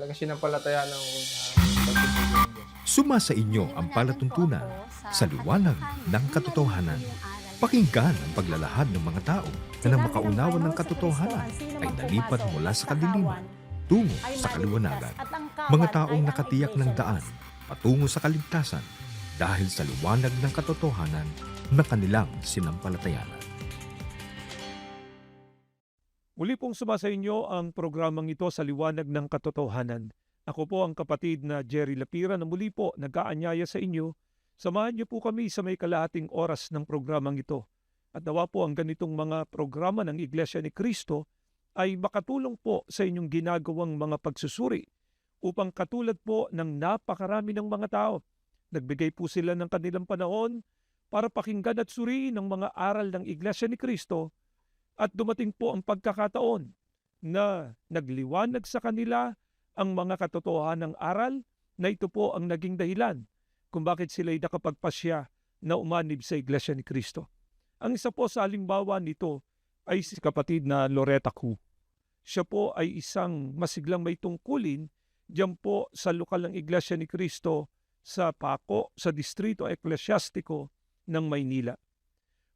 talaga sinampalataya ng uh. Suma sa inyo ang palatuntunan sa liwanag ng katotohanan. Pakinggan ang paglalahad ng mga tao na nang makaunawa ng katotohanan ay nalipat mula sa kadiliman tungo sa kaliwanagan. Mga taong nakatiyak ng daan patungo sa kaligtasan dahil sa liwanag ng katotohanan na kanilang sinampalatayanan. Muli pong sumasa inyo ang programang ito sa liwanag ng katotohanan. Ako po ang kapatid na Jerry Lapira na muli po nag-aanyaya sa inyo. Samahan niyo po kami sa may kalahating oras ng programang ito. At nawa po ang ganitong mga programa ng Iglesia ni Cristo ay makatulong po sa inyong ginagawang mga pagsusuri upang katulad po ng napakarami ng mga tao. Nagbigay po sila ng kanilang panahon para pakinggan at suriin ang mga aral ng Iglesia ni Cristo at dumating po ang pagkakataon na nagliwanag sa kanila ang mga katotohanan ng aral na ito po ang naging dahilan kung bakit sila'y nakapagpasya na umanib sa Iglesia ni Cristo. Ang isa po sa halimbawa nito ay si kapatid na Loretta Ku. Siya po ay isang masiglang may tungkulin diyan po sa lokal ng Iglesia ni Cristo sa Paco, sa Distrito Eklesyastiko ng Maynila.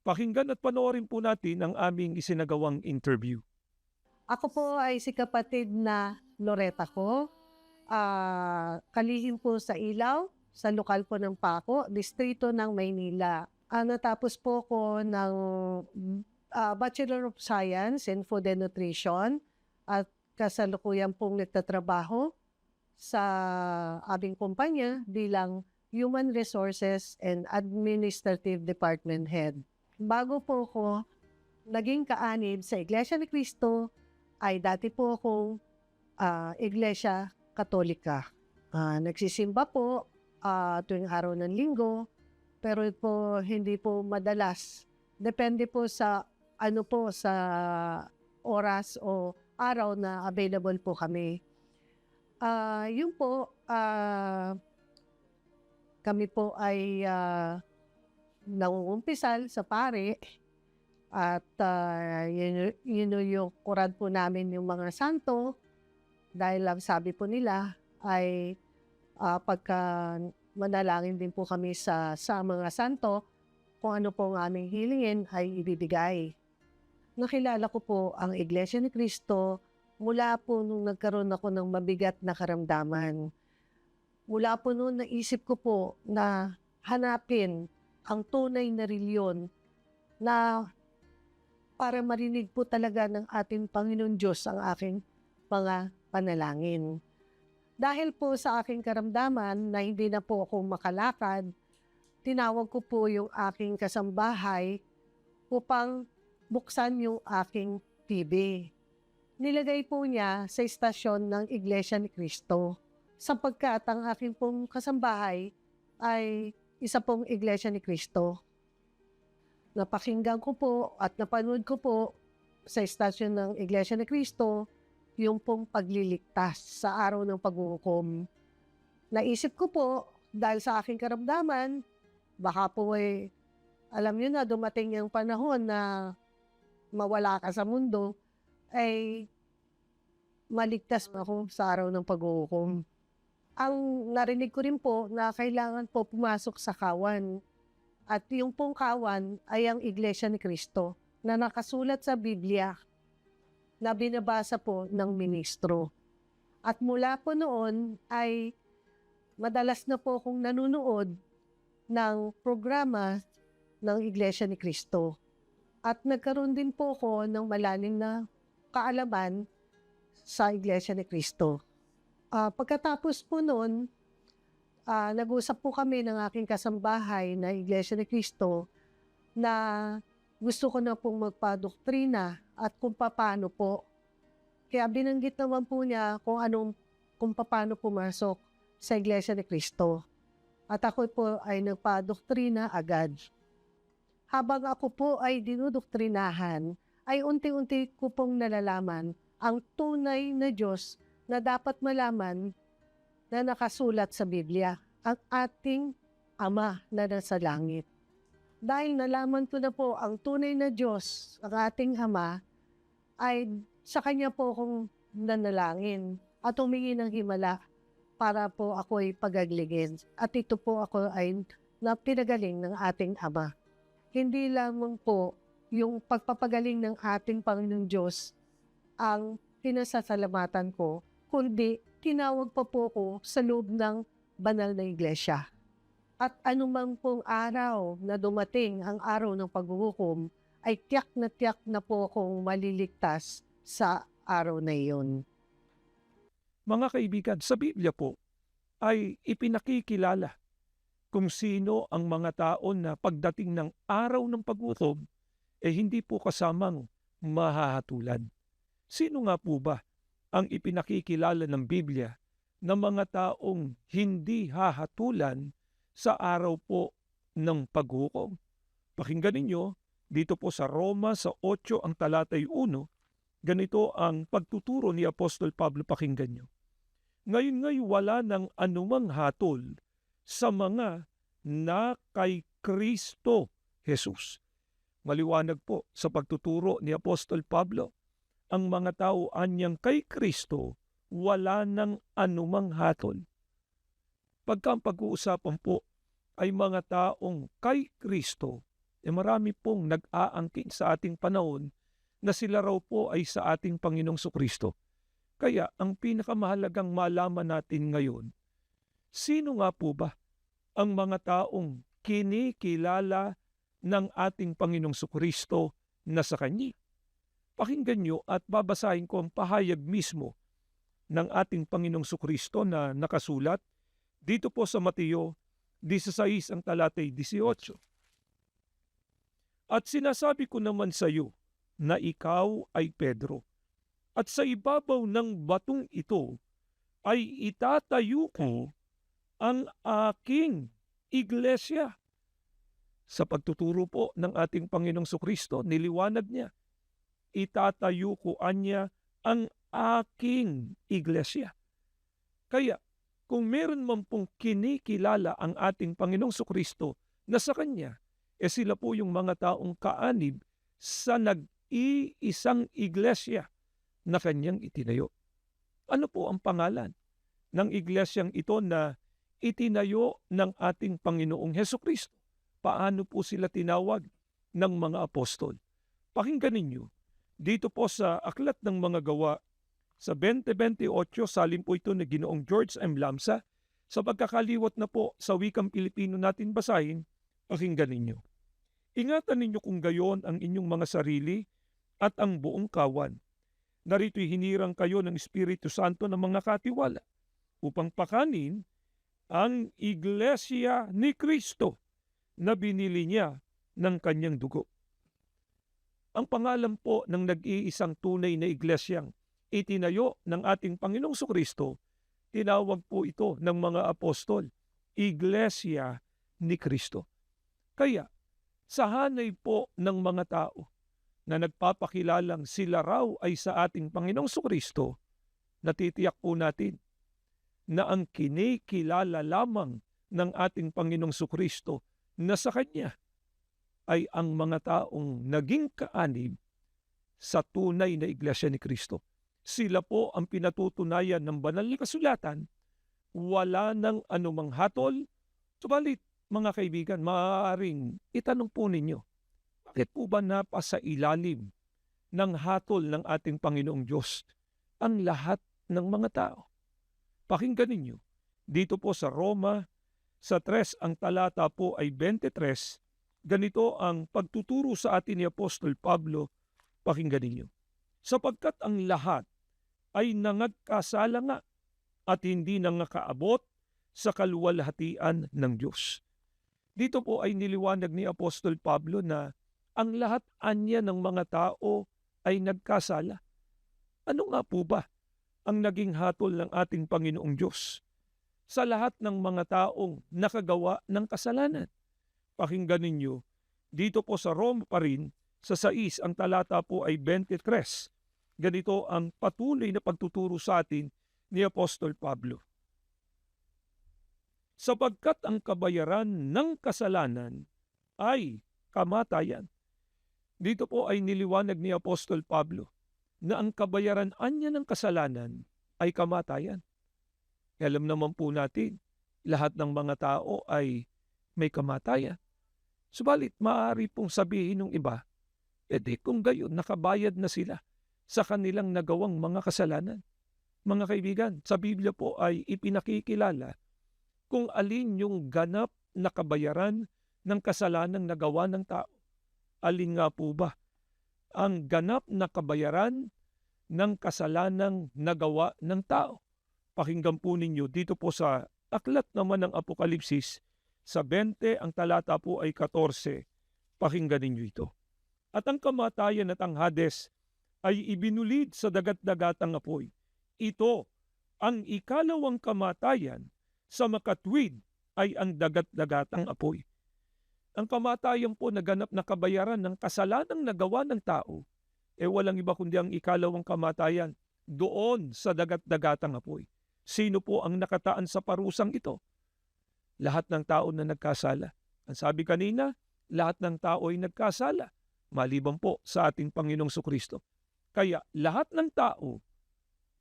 Pakinggan at panoorin po natin ang aming isinagawang interview. Ako po ay si kapatid na Loretta ko. Ah, kalihim po sa Ilaw, sa lokal po ng Paco, distrito ng Maynila. Ah, natapos po ko ng ah, Bachelor of Science in Food and Nutrition at kasalukuyan pong nagtatrabaho sa aming kumpanya bilang Human Resources and Administrative Department Head. Bago po ko naging kaanib sa Iglesia ni Cristo, ay dati po akong ah, Iglesia Katolika. Ah, nagsisimba po ah, tuwing araw ng linggo, pero po hindi po madalas. Depende po sa ano po sa oras o araw na available po kami. Ah, yun po, ah, kami po ay ah, nangungumpisal sa pare at ah, yun, yun yung kuran po namin yung mga santo dahil lang sabi po nila ay ah, pagka manalangin din po kami sa, sa mga santo kung ano po ang aming hilingin ay ibibigay. Nakilala ko po ang Iglesia ni Cristo mula po nung nagkaroon ako ng mabigat na karamdaman. Mula po noon naisip ko po na hanapin ang tunay na reliyon na para marinig po talaga ng ating Panginoon Diyos ang aking mga panalangin. Dahil po sa aking karamdaman na hindi na po ako makalakad, tinawag ko po yung aking kasambahay upang buksan yung aking TV. Nilagay po niya sa istasyon ng Iglesia ni Cristo sapagkat ang aking pong kasambahay ay isa pong Iglesia ni Cristo napakinggan ko po at napanood ko po sa istasyon ng Iglesia ni Cristo yung pong pagliligtas sa araw ng paghuhukom. Naisip ko po, dahil sa aking karamdaman, baka po ay, alam niyo na, dumating yung panahon na mawala ka sa mundo, ay maligtas ako sa araw ng paghuhukom. Ang narinig ko rin po na kailangan po pumasok sa kawan at yung pong kawan ay ang Iglesia ni Cristo na nakasulat sa Biblia na binabasa po ng ministro. At mula po noon ay madalas na po akong nanonood ng programa ng Iglesia ni Cristo. At nagkaroon din po ako ng malalim na kaalaman sa Iglesia ni Cristo. Ah, pagkatapos po noon, ah, nag-usap po kami ng aking kasambahay na Iglesia ni Cristo na gusto ko na pong magpadoktrina at kung paano po. Kaya binanggit naman po niya kung anong kung paano pumasok sa Iglesia ni Cristo. At ako po ay nagpadoktrina agad. Habang ako po ay dinudoktrinahan, ay unti-unti ko pong nalalaman ang tunay na Diyos na dapat malaman na nakasulat sa Biblia, ang ating Ama na nasa langit. Dahil nalaman ko na po ang tunay na Diyos, ang ating Ama, ay sa Kanya po akong nanalangin. at humingi ng himala para po ako ay pagagligin. At ito po ako ay na pinagaling ng ating Ama. Hindi lamang po yung pagpapagaling ng ating Panginoong Diyos ang pinasasalamatan ko, kundi tinawag pa po ko sa loob ng banal na iglesia. At anumang pong araw na dumating ang araw ng paghuhukom, ay tiyak na tiyak na po akong maliligtas sa araw na iyon. Mga kaibigan, sa Biblia po ay ipinakikilala kung sino ang mga tao na pagdating ng araw ng paghukom eh hindi po kasamang mahahatulan. Sino nga po ba ang ipinakikilala ng Biblia na mga taong hindi hahatulan sa araw po ng paghukom? Pakinggan ninyo, dito po sa Roma sa 8 ang talatay 1, ganito ang pagtuturo ni Apostol Pablo, pakinggan nyo. Ngayon ngay wala ng anumang hatol sa mga na kay Kristo Jesus. Maliwanag po sa pagtuturo ni Apostol Pablo, ang mga tao anyang kay Kristo wala ng anumang hatol. Pagka ang pag-uusapan po ay mga taong kay Kristo, eh marami pong nag-aangkin sa ating panahon na sila raw po ay sa ating Panginoong Kristo. Kaya ang pinakamahalagang malaman natin ngayon, sino nga po ba ang mga taong kinikilala ng ating Panginoong Kristo na sa Kanya? Pakinggan nyo at babasahin ko ang pahayag mismo ng ating Panginoong Kristo na nakasulat dito po sa Mateo 16 ang talatay 18. At sinasabi ko naman sa iyo na ikaw ay Pedro at sa ibabaw ng batong ito ay itatayo ko ang aking iglesia. Sa pagtuturo po ng ating Panginoong Kristo, niliwanag niya, itatayo ko anya ang aking iglesia. Kaya, kung meron man pong kinikilala ang ating Panginoong Kristo na sa Kanya, eh sila po yung mga taong kaanib sa nag-iisang iglesia na kanyang itinayo. Ano po ang pangalan ng iglesyang ito na itinayo ng ating Panginoong Heso Kristo? Paano po sila tinawag ng mga apostol? Pakinggan ninyo, dito po sa Aklat ng Mga Gawa, sa 2028, salin po ito ni Ginoong George M. Lamsa, sa pagkakaliwat na po sa wikang Pilipino natin basahin, pakinggan ninyo. Ingatan ninyo kung gayon ang inyong mga sarili at ang buong kawan narito'y hinirang kayo ng Espiritu Santo ng mga katiwala upang pakanin ang iglesia ni Kristo na binili niya ng kanyang dugo. Ang pangalan po ng nag-iisang tunay na iglesyang itinayo ng ating Panginoong Kristo, tinawag po ito ng mga apostol, Iglesia ni Kristo. Kaya, sa hanay po ng mga tao, na nagpapakilalang sila raw ay sa ating Panginoong Kristo, natitiyak po natin na ang kinikilala lamang ng ating Panginoong Kristo na sa Kanya ay ang mga taong naging kaanib sa tunay na iglesia ni Kristo. Sila po ang pinatutunayan ng banal na kasulatan, wala ng anumang hatol, subalit mga kaibigan, maaaring itanong po ninyo, bakit po ba napasa ilalim ng hatol ng ating Panginoong Diyos ang lahat ng mga tao? Pakinggan ninyo, dito po sa Roma, sa 3 ang talata po ay 23, ganito ang pagtuturo sa atin ni Apostol Pablo, pakinggan ninyo. Sapagkat ang lahat ay nangagkasala nga at hindi nangakaabot sa kaluwalhatian ng Diyos. Dito po ay niliwanag ni Apostol Pablo na ang lahat anya ng mga tao ay nagkasala. Ano nga po ba ang naging hatol ng ating Panginoong Diyos sa lahat ng mga taong nakagawa ng kasalanan? Pakinggan ninyo, dito po sa Rome pa rin, sa 6 ang talata po ay 23. Ganito ang patuloy na pagtuturo sa atin ni Apostol Pablo. Sapagkat ang kabayaran ng kasalanan ay kamatayan. Dito po ay niliwanag ni Apostol Pablo na ang kabayaran anya ng kasalanan ay kamatayan. Alam naman po natin, lahat ng mga tao ay may kamatayan. Subalit, maaari pong sabihin ng iba, edi kung gayon, nakabayad na sila sa kanilang nagawang mga kasalanan. Mga kaibigan, sa Biblia po ay ipinakikilala kung alin yung ganap na kabayaran ng kasalanang nagawa ng tao. Alin nga po ba ang ganap na kabayaran ng kasalanang nagawa ng tao? Pakinggan po ninyo dito po sa aklat naman ng Apokalipsis sa 20 ang talata po ay 14. Pakinggan ninyo ito. At ang kamatayan at ang Hades ay ibinulid sa dagat-dagatang apoy. Ito ang ikalawang kamatayan sa makatwid ay ang dagat-dagatang apoy. Ang kamatayan po naganap na kabayaran ng kasalanang nagawa ng tao, eh walang iba kundi ang ikalawang kamatayan doon sa dagat-dagatang apoy. Sino po ang nakataan sa parusang ito? Lahat ng tao na nagkasala. Ang sabi kanina, lahat ng tao ay nagkasala, maliban po sa ating Panginoong Sukristo. Kaya lahat ng tao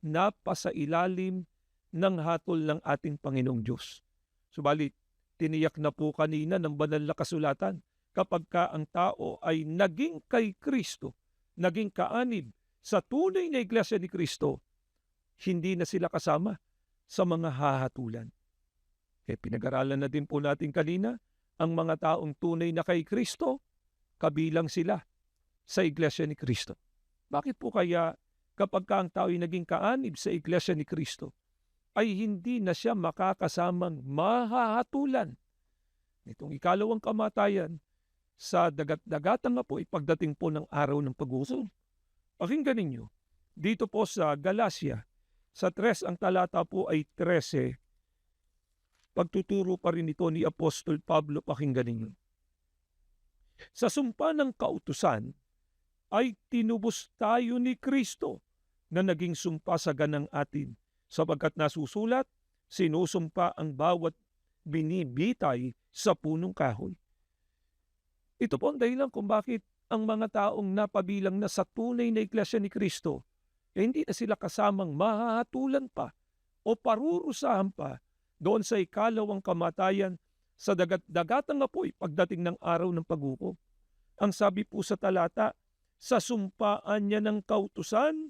napasa ilalim ng hatol ng ating Panginoong Diyos. Subalit, tiniyak na po kanina ng banal na kasulatan kapag ka ang tao ay naging kay Kristo, naging kaanib sa tunay na iglesia ni Kristo, hindi na sila kasama sa mga hahatulan. Eh, pinag-aralan na din po natin kanina, ang mga taong tunay na kay Kristo, kabilang sila sa iglesia ni Kristo. Bakit po kaya kapag ka ang tao ay naging kaanib sa iglesia ni Kristo, ay hindi na siya makakasamang mahahatulan nitong ikalawang kamatayan sa dagat-dagatang apoy pagdating po ng araw ng pag-usol. Pakinggan ninyo, dito po sa Galacia, sa 3 ang talata po ay 13, pagtuturo pa rin ito ni Apostol Pablo, pakinggan ninyo. Sa sumpa ng kautusan, ay tinubos tayo ni Kristo na naging sumpa sa ganang atin sapagkat nasusulat, sinusumpa ang bawat binibitay sa punong kahoy. Ito po ang dahilan kung bakit ang mga taong napabilang na sa tunay na iglesia ni Kristo, eh hindi na sila kasamang mahahatulan pa o parurusahan pa doon sa ikalawang kamatayan sa dagat-dagatang apoy pagdating ng araw ng paghukom. Ang sabi po sa talata, sa sumpaan niya ng kautusan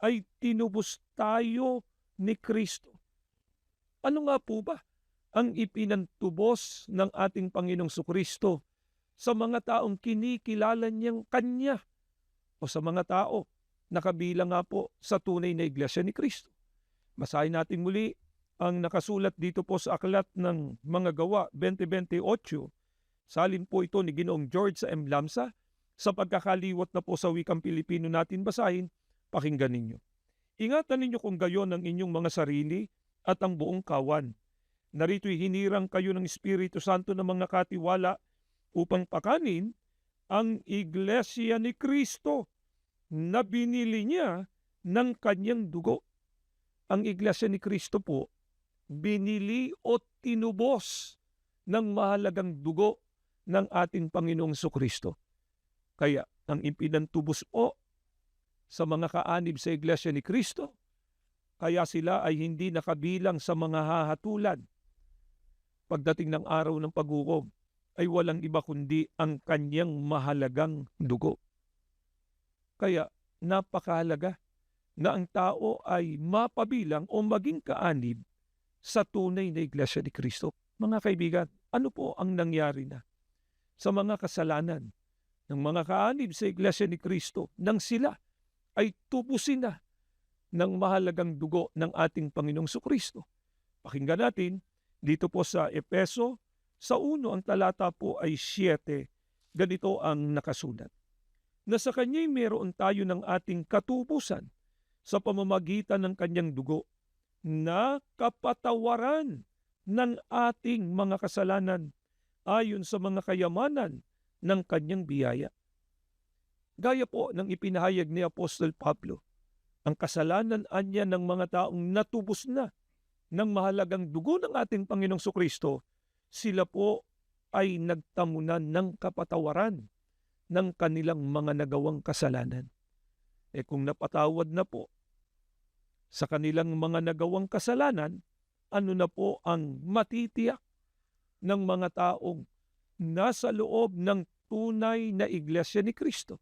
ay tinubos tayo ni Kristo. Ano nga po ba ang ipinantubos ng ating Panginoong Sukristo sa mga taong kinikilala niyang Kanya o sa mga tao na kabilang nga po sa tunay na iglesia ni Kristo? Basahin natin muli ang nakasulat dito po sa aklat ng mga gawa 2028. Salin po ito ni Ginoong George sa M. Lamsa sa pagkakaliwat na po sa wikang Pilipino natin basahin, pakinggan ninyo. Ingatan ninyo kung gayon ang inyong mga sarili at ang buong kawan. Narito'y hinirang kayo ng Espiritu Santo ng mga katiwala upang pakanin ang iglesia ni Kristo na binili niya ng kanyang dugo. Ang iglesia ni Kristo po, binili o tinubos ng mahalagang dugo ng ating Panginoong Sukristo. Kaya ang ipinantubos po sa mga kaanib sa iglesia ni Kristo, kaya sila ay hindi nakabilang sa mga hahatulan. Pagdating ng araw ng paghukom, ay walang iba kundi ang kanyang mahalagang dugo. Kaya napakahalaga na ang tao ay mapabilang o maging kaanib sa tunay na iglesia ni Kristo. Mga kaibigan, ano po ang nangyari na sa mga kasalanan ng mga kaanib sa iglesia ni Kristo nang sila ay tubusin na ng mahalagang dugo ng ating Panginoong Sukristo. Pakinggan natin dito po sa Epeso, sa uno ang talata po ay 7, ganito ang nakasulat. Na sa kanya'y meron tayo ng ating katubusan sa pamamagitan ng kanyang dugo na kapatawaran ng ating mga kasalanan ayon sa mga kayamanan ng kanyang biyaya. Gaya po ng ipinahayag ni Apostol Pablo, ang kasalanan anya ng mga taong natubos na ng mahalagang dugo ng ating Panginoong Sukristo, sila po ay nagtamunan ng kapatawaran ng kanilang mga nagawang kasalanan. E kung napatawad na po sa kanilang mga nagawang kasalanan, ano na po ang matitiyak ng mga taong nasa loob ng tunay na iglesia ni Kristo.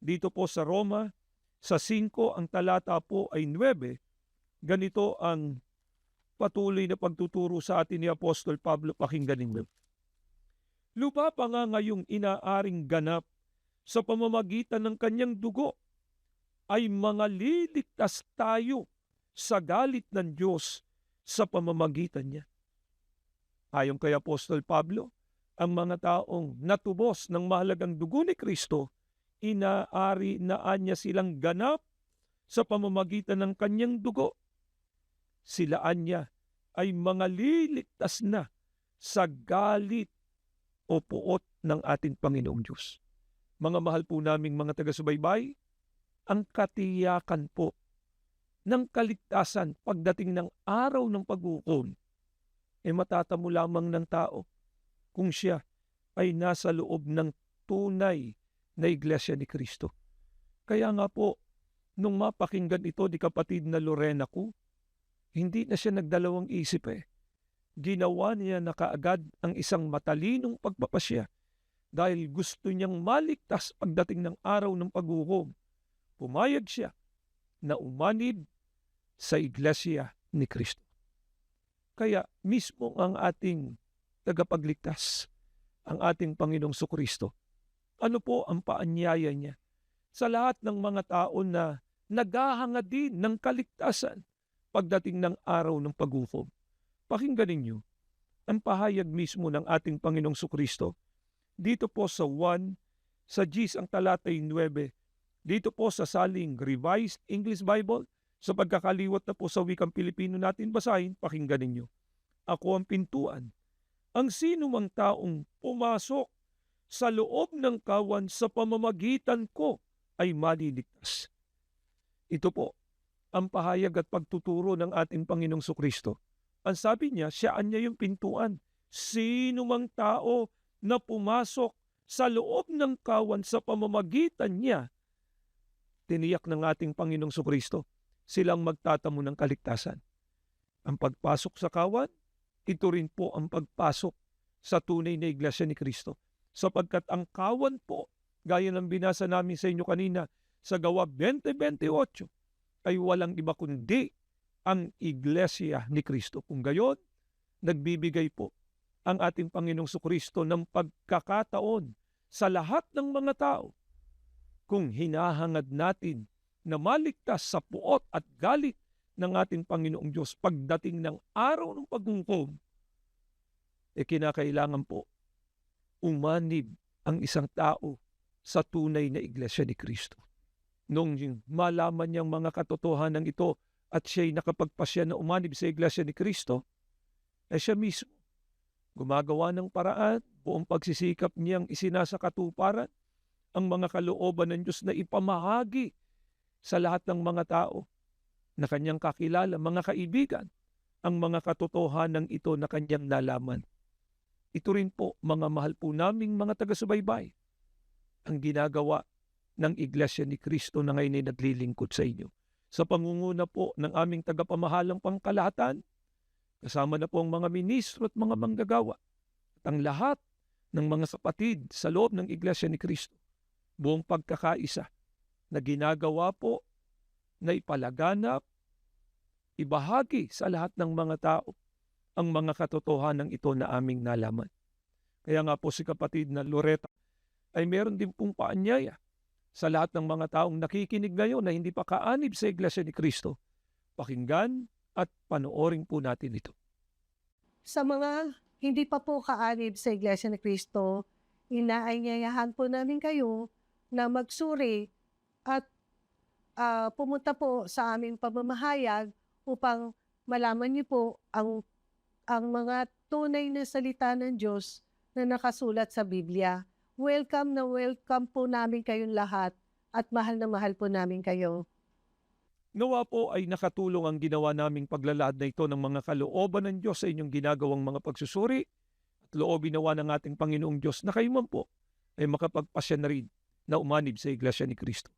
Dito po sa Roma, sa 5 ang talata po ay 9, ganito ang patuloy na pagtuturo sa atin ni Apostol Pablo pakinggan ninyo. Lupa pa nga ngayong inaaring ganap sa pamamagitan ng kanyang dugo ay mga liligtas tayo sa galit ng Diyos sa pamamagitan niya. Ayon kay Apostol Pablo, ang mga taong natubos ng mahalagang dugo ni Kristo, inaari na anya silang ganap sa pamamagitan ng kanyang dugo. Sila anya ay mga liligtas na sa galit o puot ng ating Panginoong Diyos. Mga mahal po naming mga taga-subaybay, ang katiyakan po ng kaligtasan pagdating ng araw ng paghukom ay matatamo lamang ng tao kung siya ay nasa loob ng tunay na iglesia ni Kristo. Kaya nga po, nung mapakinggan ito di kapatid na Lorena ko, hindi na siya nagdalawang isip eh. Ginawa niya na kaagad ang isang matalinong pagpapasya dahil gusto niyang maligtas pagdating ng araw ng paghukom. Pumayag siya na umanib sa iglesia ni Kristo. Kaya mismo ang ating tagapagligtas, ang ating Panginoong Sukristo, ano po ang paanyaya niya sa lahat ng mga tao na naghahanga din ng kaligtasan pagdating ng araw ng paghukom. Pakinggan ninyo ang pahayag mismo ng ating Panginoong Sukristo dito po sa 1 sa G's ang talatay 9 dito po sa saling Revised English Bible sa pagkakaliwat na po sa wikang Pilipino natin basahin, pakinggan ninyo. Ako ang pintuan. Ang sino mang taong pumasok sa loob ng kawan sa pamamagitan ko ay maliligtas. Ito po ang pahayag at pagtuturo ng ating Panginoong Sukristo. Ang sabi niya, siyaan niya yung pintuan. Sino mang tao na pumasok sa loob ng kawan sa pamamagitan niya, tiniyak ng ating Panginoong Sukristo, silang magtatamo ng kaligtasan. Ang pagpasok sa kawan, ito rin po ang pagpasok sa tunay na iglesia ni Kristo. Sapagkat ang kawan po, gaya ng binasa namin sa inyo kanina sa gawa 2028, ay walang iba kundi ang iglesia ni Kristo. Kung gayon, nagbibigay po ang ating Panginoong Sukristo ng pagkakataon sa lahat ng mga tao kung hinahangad natin na maligtas sa puot at galit ng ating Panginoong Diyos pagdating ng araw ng paghukom, e kinakailangan po umanib ang isang tao sa tunay na iglesia ni Kristo. Nung malaman niyang mga katotohanan ito at siya'y nakapagpasya na umanib sa iglesia ni Kristo, ay siya mismo gumagawa ng paraan, buong pagsisikap niyang isinasa katuparan ang mga kalooban ng Diyos na ipamahagi sa lahat ng mga tao na kanyang kakilala, mga kaibigan, ang mga katotohanan ito na kanyang nalaman. Ito rin po, mga mahal po naming mga taga-subaybay, ang ginagawa ng Iglesia ni Kristo na ngayon ay naglilingkod sa inyo. Sa pangunguna po ng aming tagapamahalang pangkalahatan, kasama na po ang mga ministro at mga manggagawa, at ang lahat ng mga sapatid sa loob ng Iglesia ni Kristo, buong pagkakaisa na ginagawa po na ipalaganap, ibahagi sa lahat ng mga tao ang mga katotohanan ito na aming nalaman. Kaya nga po si kapatid na Loretta ay meron din pong paanyaya sa lahat ng mga taong nakikinig ngayon na hindi pa kaanib sa Iglesia ni Kristo. Pakinggan at panoorin po natin ito. Sa mga hindi pa po kaanib sa Iglesia ni Cristo, inaanyayahan po namin kayo na magsuri at ah, pumunta po sa aming pamamahayag upang malaman niyo po ang ang mga tunay na salita ng Diyos na nakasulat sa Biblia. Welcome na welcome po namin kayong lahat at mahal na mahal po namin kayo. Nawa po ay nakatulong ang ginawa naming paglalahad na ito ng mga kalooban ng Diyos sa inyong ginagawang mga pagsusuri at loobin ng ating Panginoong Diyos na kayo man po ay makapagpasya na rin na umanib sa Iglesia ni Kristo.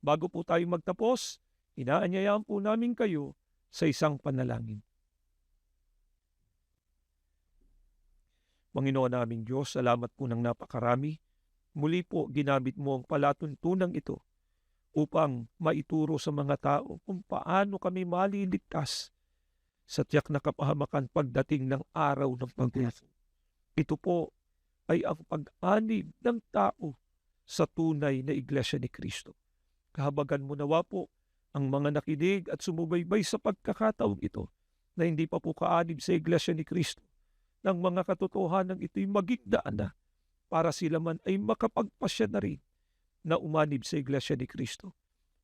Bago po tayo magtapos, Inaanyayahan po namin kayo sa isang panalangin. Panginoon naming Diyos, salamat po ng napakarami. Muli po ginamit mo ang palatuntunang ito upang maituro sa mga tao kung paano kami maliligtas sa tiyak na kapahamakan pagdating ng araw ng paghukom. Ito po ay ang pag-anib ng tao sa tunay na iglesia ni Kristo. Kahabagan mo nawa po ang mga nakinig at sumubaybay sa pagkakataong ito na hindi pa po kaanib sa iglesia ni Kristo ng mga katotohanan ito'y maging daan na para sila man ay makapagpasya na rin na umanib sa iglesia ni Kristo.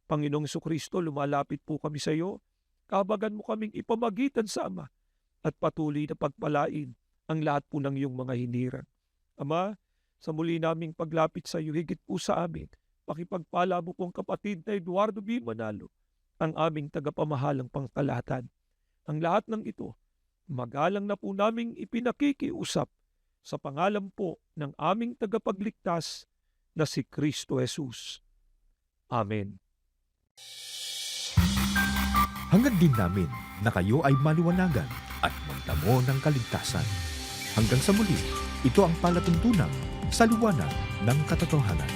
Panginoong Kristo, lumalapit po kami sa iyo. Kabagan mo kaming ipamagitan sa Ama at patuloy na pagpalain ang lahat po ng iyong mga hinirang. Ama, sa muli naming paglapit sa iyo, higit po sa amin, pakipagpala mo pong kapatid na Eduardo B. Manalo, ang aming tagapamahalang pangkalahatan. Ang lahat ng ito, magalang na po naming ipinakikiusap sa pangalan po ng aming tagapagligtas na si Kristo Jesus. Amen. Hangad din namin na kayo ay maliwanagan at magdamo ng kaligtasan. Hanggang sa muli, ito ang palatuntunan sa liwanag ng katotohanan.